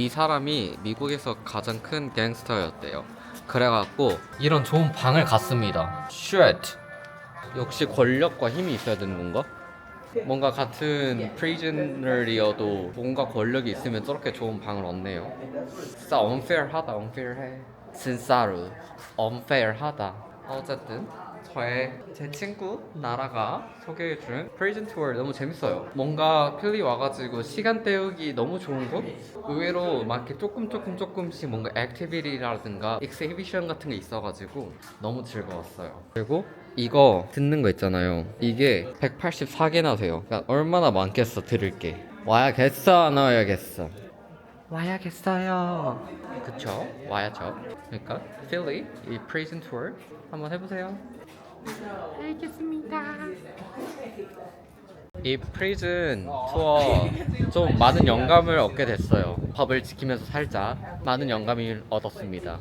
이 사람이 미국에서 가장 큰 갱스터였대요. 그래갖고 이런 좋은 방을 갔습니다. 쉣. 역시 권력과 힘이 있어야 되는 건가? 뭔가 같은 프리즈너리어도 뭔가 권력이 있으면 저렇게 좋은 방을 얻네요. 진짜 unfair하다, unfair해. 진짜로 unfair하다. 어쨌든 저의 제 친구 나라가 소개해준 프리즌 투어 너무 재밌어요. 뭔가 필리 와가지고 시간 때우기 너무 좋은 거? 의외로 막 이렇게 조금 조금 조금씩 뭔가 액티비티라든가 익스히비션 같은 게 있어가지고 너무 즐거웠어요. 그리고 이거 듣는 거 있잖아요. 이게 184개나 돼요. 그러니까 얼마나 많겠어 들을 게. 와야겠어 안 와야겠어. 와야겠어요. 그쵸? 와야죠. 그러니까 필리 이 프리즌 투어 한번 해보세요. 알겠습니다. 이 프리즌 투어 좀 많은 영감을 얻게 됐어요. 법을 지키면서 살자 많은 영감을 얻었습니다.